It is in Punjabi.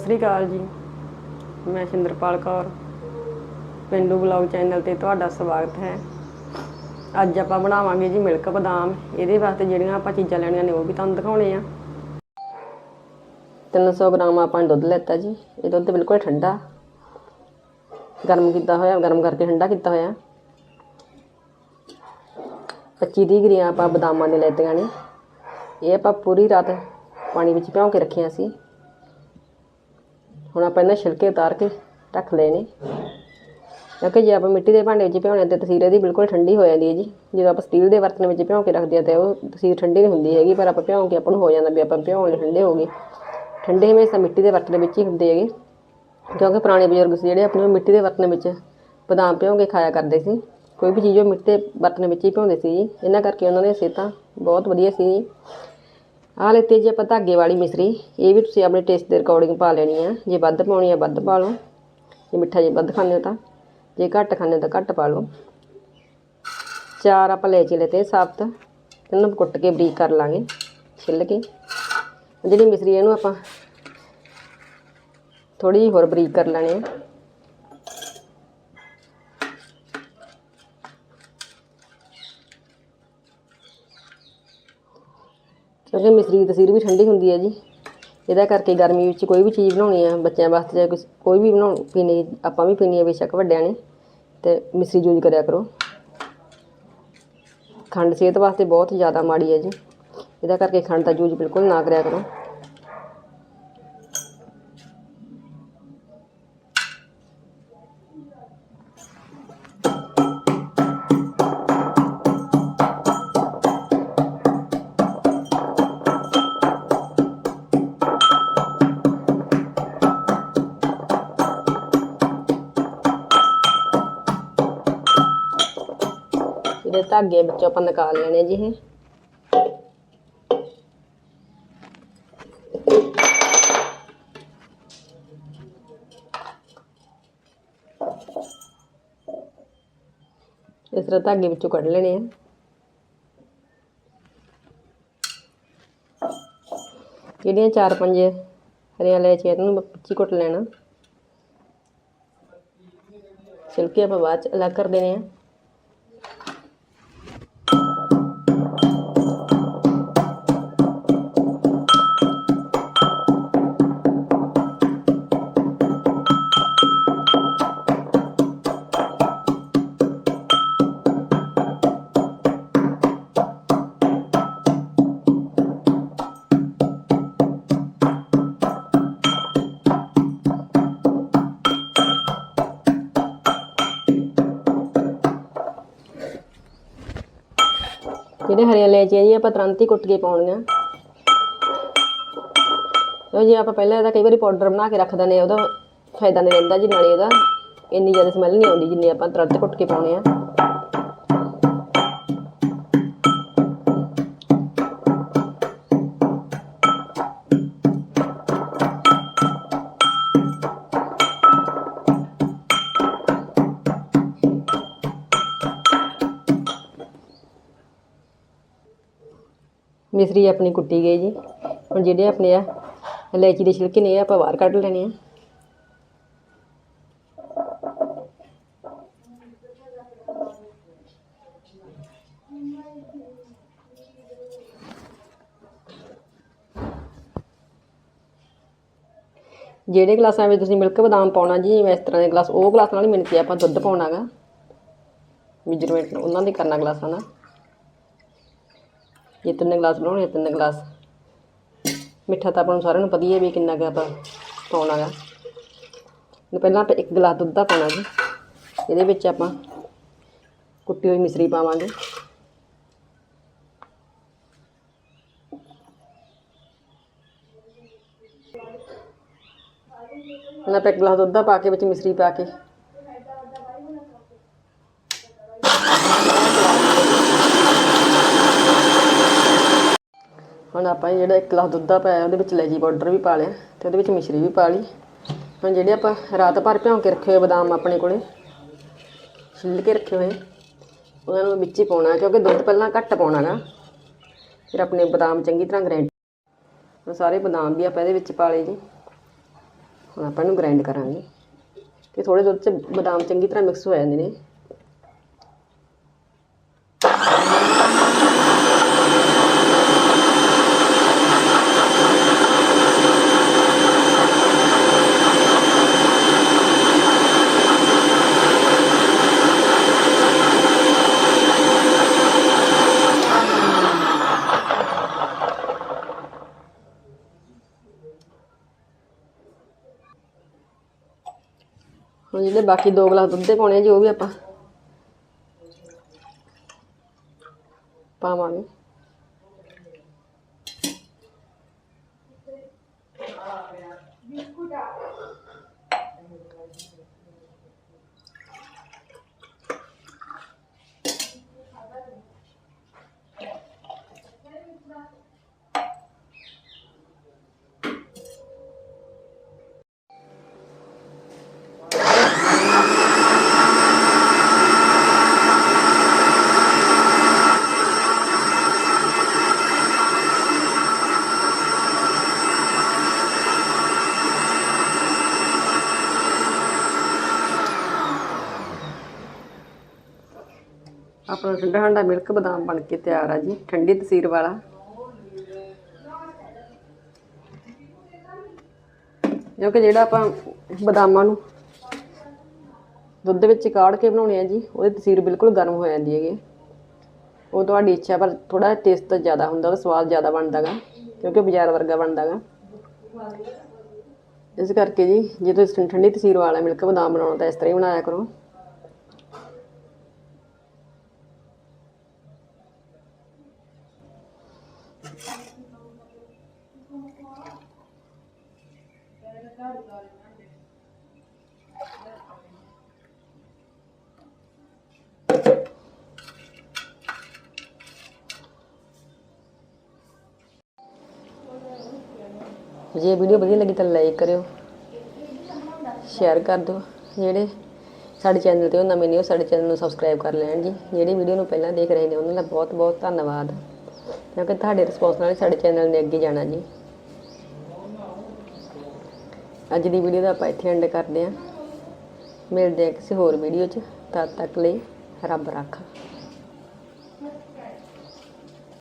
ਸਤਿ ਸ੍ਰੀ ਅਕਾਲ ਜੀ। ਮੈਂ ਸ਼ਿੰਦਰਪਾਲ ਕੌਰ। ਪਿੰਡੂ ਬਲੌਗ ਚੈਨਲ ਤੇ ਤੁਹਾਡਾ ਸਵਾਗਤ ਹੈ। ਅੱਜ ਆਪਾਂ ਬਣਾਵਾਂਗੇ ਜੀ ਮਿਲਕ ਬਦਾਮ। ਇਹਦੇ ਵਾਸਤੇ ਜਿਹੜੀਆਂ ਆਪਾਂ ਚੀਜ਼ਾਂ ਲੈਣੀਆਂ ਨੇ ਉਹ ਵੀ ਤੁਹਾਨੂੰ ਦਿਖਾਉਣੇ ਆ। 300 ਗ੍ਰਾਮ ਆਪਾਂ ਨੇ ਦੁੱਧ ਲੈਤਾ ਜੀ। ਇਹ ਦੁੱਧ ਬਿਲਕੁਲ ਠੰਡਾ। ਗਰਮ ਕੀਤਾ ਹੋਇਆ, ਗਰਮ ਕਰਕੇ ਠੰਡਾ ਕੀਤਾ ਹੋਇਆ। 25 ਤੀਹ ਗਰੀਆਂ ਆਪਾਂ ਬਦਾਮਾਂ ਦੇ ਲੈਤੀਆਂ ਨੇ। ਇਹ ਆਪਾਂ ਪੂਰੀ ਰਾਤ ਪਾਣੀ ਵਿੱਚ ਭਿਉਂ ਕੇ ਰੱਖੀਆਂ ਸੀ। ਹੁਣ ਆਪਾਂ ਇਹਨਾਂ ਛਿਲਕੇ ਉਤਾਰ ਕੇ ਰੱਖ ਲਏ ਨੇ। ਕਿਉਂਕਿ ਜੇ ਆਪਾਂ ਮਿੱਟੀ ਦੇ ਭਾਂਡੇ ਵਿੱਚ ਭਿਉਣੇ ਤੇ ਤਸੀਰ ਇਹਦੀ ਬਿਲਕੁਲ ਠੰਡੀ ਹੋ ਜਾਂਦੀ ਹੈ ਜੀ। ਜਦੋਂ ਆਪਾਂ ਸਟੀਲ ਦੇ ਬਰਤਨ ਵਿੱਚ ਭਿਉਂ ਕੇ ਰੱਖਦੇ ਆ ਤੇ ਉਹ ਤਸੀਰ ਠੰਡੀ ਨਹੀਂ ਹੁੰਦੀ ਹੈਗੀ, ਪਰ ਆਪਾਂ ਭਿਉਂ ਕੇ ਆਪਾਂ ਨੂੰ ਹੋ ਜਾਂਦਾ ਵੀ ਆਪਾਂ ਭਿਉਣ ਠੰਡੇ ਹੋ ਗਏ। ਠੰਡੇ ਹਮੇਸ਼ਾ ਮਿੱਟੀ ਦੇ ਬਰਤਨ ਵਿੱਚ ਹੀ ਹੁੰਦੇ ਹੈਗੇ। ਕਿਉਂਕਿ ਪੁਰਾਣੇ ਬਜ਼ੁਰਗ ਸੀ ਜਿਹੜੇ ਆਪਣੇ ਉਹ ਮਿੱਟੀ ਦੇ ਬਰਤਨ ਵਿੱਚ ਬਦਾਮ ਭਿਉਂ ਕੇ ਖਾਇਆ ਕਰਦੇ ਸੀ। ਕੋਈ ਵੀ ਚੀਜ਼ ਉਹ ਮਿੱਟੀ ਦੇ ਬਰਤਨ ਵਿੱਚ ਹੀ ਭਿਉਂਦੇ ਸੀ ਜੀ। ਇਹਨਾਂ ਕਰਕੇ ਉਹਨਾਂ ਦੀਆਂ ਸਿਹਤਾਂ ਬਹੁਤ ਵਧੀਆ ਸੀ ਜੀ ਆਹ ਲੈਤੀ ਜੀ ਆਪਾਂ ਧਾਗੇ ਵਾਲੀ ਮਿਸਰੀ। ਇਹ ਵੀ ਤੁਸੀਂ ਆਪਣੇ ਟੇਸਟ ਦੇ ਅਕੋਰਡਿੰਗ ਪਾ ਲੈਣੀ ਆ। ਜੇ ਵੱਧ ਪਾਉਣੀ ਆ ਵੱਧ ਪਾ ਲਓ। ਜੇ ਮਿੱਠਾ ਜੇ ਵੱਧ ਖਾਂਦੇ ਹੋ ਤਾਂ। ਜੇ ਘੱਟ ਖਾਂਦੇ ਹੋ ਤਾਂ ਘੱਟ ਪਾ ਲਓ। ਚਾਰ ਆਪਾਂ ਲੈ ਚਲੇ ਤੇ ਸਾਬਤ। ਇਹਨਾਂ ਨੂੰ ਕੁੱਟ ਕੇ ਬਰੀਕ ਕਰ ਲਾਂਗੇ। ਛਿੱਲ ਕੇ। ਜਿਹੜੀ ਮਿਸਰੀ ਇਹਨੂੰ ਆਪਾਂ ਥੋੜੀ ਜਿਹੀ ਹੋਰ ਬਰੀਕ ਕਰ ਲੈਣੀ ਆ। ਕਿਉਂਕਿ ਮਿਸਰੀ ਦੀ ਤਸੀਰ ਵੀ ਠੰਡੀ ਹੁੰਦੀ ਹੈ ਜੀ। ਇਹਦਾ ਕਰਕੇ ਗਰਮੀ ਵਿੱਚ ਕੋਈ ਵੀ ਚੀਜ਼ ਬਣਾਉਣੀ ਆ, ਬੱਚਿਆਂ ਵਾਸਤੇ ਜਾਂ ਕੁਛ, ਕੋਈ ਵੀ ਬਣਾਉ ਪੀਣੀ, ਆਪਾਂ ਵੀ ਪੀਣੀ ਹੈ ਬੇਸ਼ੱਕ ਵੱਡਿਆਂ ਨੇ, ਤੇ ਮਿਸਰੀ ਯੂਜ਼ ਕਰਿਆ ਕਰੋ। ਖੰਡ ਸਿਹਤ ਵਾਸਤੇ ਬਹੁਤ ਜ਼ਿਆਦਾ ਮਾੜੀ ਹੈ ਜੀ। ਇਹਦਾ ਕਰਕੇ ਖੰਡ ਦਾ ਯੂਜ਼ ਬਿਲਕੁਲ ਨਾ ਕਰਿਆ ਕਰੋ। ਇਹਦੇ ਧਾਗੇ ਵਿੱਚੋਂ ਆਪਾਂ ਨਿਕਾਲ ਲੈਣੇ ਜੀ ਇਹ। ਇਸ ਤਰ੍ਹਾਂ ਧਾਗੇ ਵਿੱਚੋਂ ਕੱਢ ਲੈਣੇ ਆ। ਜਿਹੜੀਆਂ ਚਾਰ ਪੰਜ ਹਰੀਆਂ ਇਲਾਇਚੀਆਂ ਇਹਨਾਂ ਨੂੰ ਪਿੱਛੇ ਕੁੱਟ ਲੈਣਾ। ਛਿਲਕੇ ਆਪਾਂ ਬਾਅਦ ਚ ਅਲੱਗ ਕਰ ਦੇਣੇ ਆ। ਜਿਹੜੇ ਹਰੀਆਂ ਇਲਾਇਚੀਆਂ ਜੀ ਆਪਾਂ ਤੁਰੰਤ ਹੀ ਕੁੱਟ ਕੇ ਪਾਉਣੀਆਂ। ਉਹ ਜੀ, ਆਪਾਂ ਪਹਿਲਾਂ ਇਹਦਾ ਕਈ ਵਾਰੀ ਪਾਊਡਰ ਬਣਾ ਕੇ ਰੱਖ ਦਿੰਦੇ ਆ, ਉਹਦਾ ਫਾਇਦਾ ਨਹੀਂ ਰਹਿੰਦਾ ਜੀ, ਨਾਲੇ ਇਹਦਾ ਇੰਨੀ ਜ਼ਿਆਦਾ ਸਮੈਲ ਨਹੀਂ ਆਉਂਦੀ ਜਿੰਨੀ ਆਪਾਂ ਤੁਰੰਤ ਕੁੱਟ ਕੇ ਪਾਉਣੇ ਆ। ਮਿਸਰੀ ਆਪਣੀ ਕੁੱਟੀ ਗਈ ਜੀ। ਹੁਣ ਜਿਹੜੇ ਆਪਣੇ ਆ, ਇਲਾਇਚੀ ਦੇ ਛਿਲਕੇ ਨੇ ਇਹ ਆਪਾਂ ਬਾਹਰ ਕੱਢ ਲੈਣੇ ਆ। ਜਿਹੜੇ ਗਲਾਸਾਂ ਵਿੱਚ ਤੁਸੀਂ ਮਿਲਕ ਬਦਾਮ ਪਾਉਣਾ ਜੀ ਜਿਵੇਂ ਇਸ ਤਰ੍ਹਾਂ ਦੇ ਗਲਾਸ, ਉਹ ਗਲਾਸ ਨਾਲ ਹੀ ਕੇ ਆਪਾਂ ਦੁੱਧ ਪਾਉਣਾਗਾ। ਮੇਜਰਮੈਂਟ ਉਹਨਾਂ ਦੇ ਕਰਨਾ ਗਲਾਸਾਂ ਨਾਲ। ਜੇ ਤਿੰਨ ਗਲਾਸ ਬਣਾਉਣੇ ਤਿੰਨ ਗਲਾਸ। ਮਿੱਠਾ ਤਾਂ ਆਪਾਂ ਨੂੰ ਸਾਰਿਆਂ ਨੂੰ ਪਤਾ ਹੀ ਹੈ ਵੀ ਕਿੰਨਾ ਕੁ ਆਪਾਂ ਪਾਉਣਾ ਗਾ। ਪਹਿਲਾਂ ਆਪਾਂ ਇੱਕ ਗਲਾਸ ਦੁੱਧ ਦਾ ਪਾਉਣਾ ਜੀ। ਇਹਦੇ ਵਿੱਚ ਆਪਾਂ ਕੁੱਟੀ ਹੋਈ ਮਿਸਰੀ ਪਾਵਾਂਗੇ। ਹੁਣ ਆਪਾਂ ਇੱਕ ਗਲਾਸ ਦੁੱਧ ਦਾ ਪਾ ਕੇ ਵਿੱਚ ਮਿਸਰੀ ਪਾ ਕੇ ਹੁਣ ਆਪਾਂ ਜਿਹੜਾ ਇੱਕ ਗਲਾਸ ਦੁੱਧ ਦਾ ਪਾਇਆ, ਉਹਦੇ ਵਿੱਚ ਇਲਾਇਚੀ ਪਾਊਡਰ ਵੀ ਪਾ ਲਿਆ ਤੇ ਉਹਦੇ ਵਿੱਚ ਮਿਸ਼ਰੀ ਵੀ ਪਾ ਲਈ। ਹੁਣ ਜਿਹੜੇ ਆਪਾਂ ਰਾਤ ਭਰ ਭਿਉਂ ਕੇ ਰੱਖੇ ਹੋਏ ਬਦਾਮ ਆਪਣੇ ਕੋਲੇ, ਛਿੱਲ ਕੇ ਰੱਖੇ ਹੋਏ, ਉਹਨਾਂ ਨੂੰ ਵਿੱਚ ਹੀ ਪਾਉਣਾ, ਕਿਉਂਕਿ ਦੁੱਧ ਪਹਿਲਾਂ ਘੱਟ ਪਾਉਣਾ ਨਾ। ਫਿਰ ਆਪਣੇ ਬਦਾਮ ਚੰਗੀ ਤਰ੍ਹਾਂ ਗ੍ਰਾਈਂਡ ਹੁਣ ਸਾਰੇ ਬਦਾਮ ਵੀ ਆਪਾਂ ਇਹਦੇ ਵਿੱਚ ਪਾ ਲਏ ਜੀ। ਹੁਣ ਆਪਾਂ ਇਹਨੂੰ ਗ੍ਰਾਈਂਡ ਕਰਾਂਗੇ। ਤੇ ਥੋੜੇ ਦੁੱਧ 'ਚ ਬਦਾਮ ਚੰਗੀ ਤਰ੍ਹਾਂ ਮਿਕਸ ਹੋ ਜਾਂਦੇ ਨੇ। ਹੁਣ ਜਿਹੜੇ ਬਾਕੀ ਦੋ ਗਲਾਸ ਦੁੱਧ ਦੇ ਪਾਉਣੇ ਆ ਜੀ ਉਹ ਵੀ ਆਪਾਂ ਪਾਵਾਂਗੇ। ਆਪਣਾ ਠੰਡਾ ਠੰਡਾ ਮਿਲਕ ਬਦਾਮ ਬਣ ਕੇ ਤਿਆਰ ਆ ਜੀ, ਠੰਡੀ ਤਸੀਰ ਵਾਲਾ। ਕਿਉਂਕਿ ਜਿਹੜਾ ਆਪਾਂ ਬਦਾਮਾਂ ਨੂੰ ਦੁੱਧ ਵਿੱਚ ਕਾੜ ਕੇ ਬਣਾਉਣੇ ਆ ਜੀ, ਉਹਦੀ ਤਸੀਰ ਬਿਲਕੁਲ ਗਰਮ ਹੋ ਜਾਂਦੀ ਹੈਗੀ। ਉਹ ਤੁਹਾਡੀ ਇੱਛਾ ਪਰ ਥੋੜਾ ਟੇਸਟ ਜ਼ਿਆਦਾ ਹੁੰਦਾ, ਉਹਦਾ ਸਵਾਦ ਜ਼ਿਆਦਾ ਬਣਦਾਗਾ ਕਿਉਂਕਿ ਬਾਜ਼ਾਰ ਵਰਗਾ ਬਣਦਾਗਾ ਇਸ ਕਰਕੇ ਜੀ, ਜੇ ਤੁਸੀਂ ਠੰਡੀ ਤਸੀਰ ਵਾਲਾ ਮਿਲਕ ਬਦਾਮ ਬਣਾਉਣਾ ਤਾਂ ਇਸ ਤਰ੍ਹਾਂ ਹੀ ਬਣਾਇਆ ਕਰੋ। ਜੇ ਵੀਡੀਓ ਵਧੀਆ ਲੱਗੀ ਤਾਂ ਲਾਈਕ ਕਰਿਓ ਸ਼ੇਅਰ ਕਰ ਦਿਓ, ਜਿਹੜੇ ਸਾਡੇ ਚੈਨਲ ਤੇ ਉਹ ਨਵੇਂ ਨੇ, ਉਹ ਸਾਡੇ ਚੈਨਲ ਨੂੰ ਸਬਸਕ੍ਰਾਈਬ ਕਰ ਲੈਣ ਜੀ। ਜਿਹੜੇ ਵੀਡੀਓ ਨੂੰ ਪਹਿਲਾਂ ਦੇਖ ਰਹੇ ਨੇ, ਉਹਨਾਂ ਦਾ ਬਹੁਤ ਬਹੁਤ ਧੰਨਵਾਦ। ਕਿਉਂਕਿ ਤੁਹਾਡੇ ਰਿਸਪੌਂਸ ਨਾਲ ਸਾਡੇ ਚੈਨਲ ਨੇ ਅੱਗੇ ਜਾਣਾ ਜੀ। ਅੱਜ ਦੀ ਵੀਡੀਓ ਦਾ ਆਪਾਂ ਇੱਥੇ ਐਂਡ ਕਰਦੇ ਹਾਂ। ਮਿਲਦੇ ਹਾਂ ਕਿਸੇ ਹੋਰ ਵੀਡੀਓ 'ਚ। ਤਦ ਤੱਕ ਲਈ ਰੱਬ ਰਾਖਾ।